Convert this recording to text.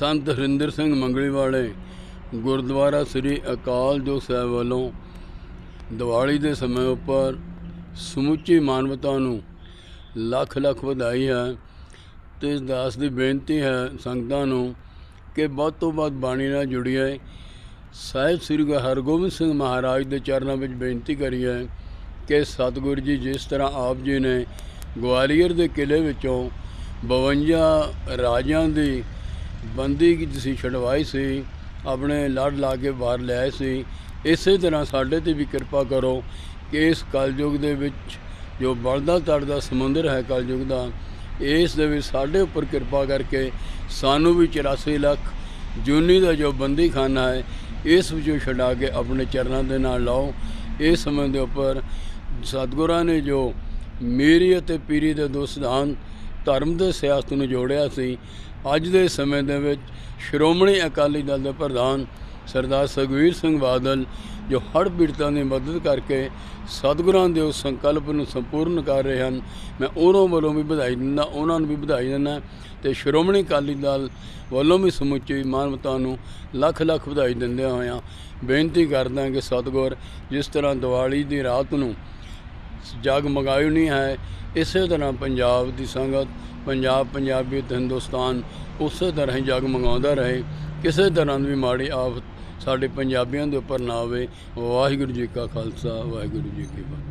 ਸੰਤ ਹਰਿੰਦਰ ਸਿੰਘ ਮੰਗਲੀ ਵਾਲੇ ਗੁਰਦੁਆਰਾ ਸ੍ਰੀ ਅਕਾਲ ਜੋ ਸਾਹਿਬ ਵੱਲੋਂ ਦੀਵਾਲੀ ਦੇ ਸਮੇਂ ਉੱਪਰ ਸਮੁੱਚੀ ਮਾਨਵਤਾ ਨੂੰ ਲੱਖ ਲੱਖ ਵਧਾਈ ਹੈ ਤੇ ਇਸ ਦਾਸ ਦੀ ਬੇਨਤੀ ਹੈ ਸੰਗਤਾਂ ਨੂੰ ਕਿ ਵੱਧ ਤੋਂ ਵੱਧ ਬਾਣੀ ਨਾਲ ਜੁੜੀਏ। ਸਾਹਿਬ ਸ੍ਰੀ ਗੁਰੂ ਹਰਗੋਬਿੰਦ ਸਿੰਘ ਮਹਾਰਾਜ ਦੇ ਚਰਨਾਂ ਵਿੱਚ ਬੇਨਤੀ ਕਰੀਏ ਕਿ ਸਤਿਗੁਰੂ ਜੀ ਜਿਸ ਤਰ੍ਹਾਂ ਆਪ ਜੀ ਨੇ ਗਵਾਲੀਅਰ ਦੇ ਕਿਲੇ ਵਿੱਚੋਂ 52 ਰਾਜਿਆਂ ਦੀ ਬੰਦੀ ਕੀਤੀ ਸੀ ਛਡਵਾਈ ਸੀ, ਆਪਣੇ ਲੜ ਲਾ ਕੇ ਬਾਹਰ ਲਿਆਏ ਸੀ। ਇਸੇ ਤਰ੍ਹਾਂ ਸਾਡੇ ਤੇ ਵੀ ਕਿਰਪਾ ਕਰੋ ਕਿ ਇਸ ਕਲਯੁਗ ਦੇ ਵਿੱਚ ਜੋ ਬਲਦਾ ਤੜਦਾ ਸਮੁੰਦਰ ਹੈ ਕਲਯੁਗ ਦਾ, ਇਸ ਦੇ ਵਿੱਚ ਸਾਡੇ ਉੱਪਰ ਕਿਰਪਾ ਕਰਕੇ ਸਾਨੂੰ ਵੀ 84 ਲੱਖ ਜੂਨੀ ਦਾ ਜੋ ਬੰਦੀ ਖਾਨਾ ਹੈ, ਇਸ ਵਿੱਚੋਂ ਛਡਾ ਕੇ ਆਪਣੇ ਚਰਨਾਂ ਦੇ ਨਾਲ ਲਾਓ। ਇਸ ਸਮੇਂ ਦੇ ਉੱਪਰ ਸਤਿਗੁਰਾਂ ਨੇ ਜੋ ਮੇਰੀ ਅਤੇ ਪੀਰੀ ਦੇ ਦੋ ਸਿਧਾਂਤ ਧਰਮ ਦੇ ਸਿਆਸਤ ਨੂੰ ਜੋੜਿਆ ਸੀ। ਅੱਜ ਦੇ ਸਮੇਂ ਦੇ ਵਿੱਚ ਸ਼੍ਰੋਮਣੀ ਅਕਾਲੀ ਦਲ ਦੇ ਪ੍ਰਧਾਨ ਸਰਦਾਰ ਸੁਖਬੀਰ ਸਿੰਘ ਬਾਦਲ, ਜੋ ਹੜ੍ਹ ਪੀੜਤਾਂ ਦੀ ਮਦਦ ਕਰਕੇ ਸਤਿਗੁਰਾਂ ਦੇ ਉਸ ਸੰਕਲਪ ਨੂੰ ਸੰਪੂਰਨ ਕਰ ਰਹੇ ਹਨ, ਮੈਂ ਉਹਨਾਂ ਵੱਲੋਂ ਵੀ ਵਧਾਈ ਦਿੰਦਾ, ਉਹਨਾਂ ਨੂੰ ਵੀ ਵਧਾਈ ਦਿੰਦਾ ਤੇ ਸ਼੍ਰੋਮਣੀ ਅਕਾਲੀ ਦਲ ਵੱਲੋਂ ਵੀ ਸਮੁੱਚੀ ਮਾਨਵਤਾ ਨੂੰ ਲੱਖ ਲੱਖ ਵਧਾਈ ਦਿੰਦਿਆਂ ਹੋਇਆਂ ਬੇਨਤੀ ਕਰਦਾ ਕਿ ਸਤਿਗੁਰ, ਜਿਸ ਤਰ੍ਹਾਂ ਦੀਵਾਲੀ ਦੀ ਰਾਤ ਨੂੰ ਜਗ ਮਗਾਉਣੀ ਹੈ ਇਸੇ ਤਰ੍ਹਾਂ ਪੰਜਾਬ ਦੀ ਸੰਗਤ, ਪੰਜਾਬ ਪੰਜਾਬੀਅਤ ਹਿੰਦੁਸਤਾਨ ਉਸੇ ਤਰ੍ਹਾਂ ਹੀ ਜਗ ਮੰਗਾਉਂਦਾ ਰਹੇ। ਕਿਸੇ ਤਰ੍ਹਾਂ ਦੀ ਵੀ ਮਾੜੀ ਆਫਤ ਸਾਡੇ ਪੰਜਾਬੀਆਂ ਦੇ ਉੱਪਰ ਨਾ ਆਵੇ। ਵਾਹਿਗੁਰੂ ਜੀ ਕਾ ਖਾਲਸਾ, ਵਾਹਿਗੁਰੂ ਜੀ ਕੀ ਫਤਿਹ।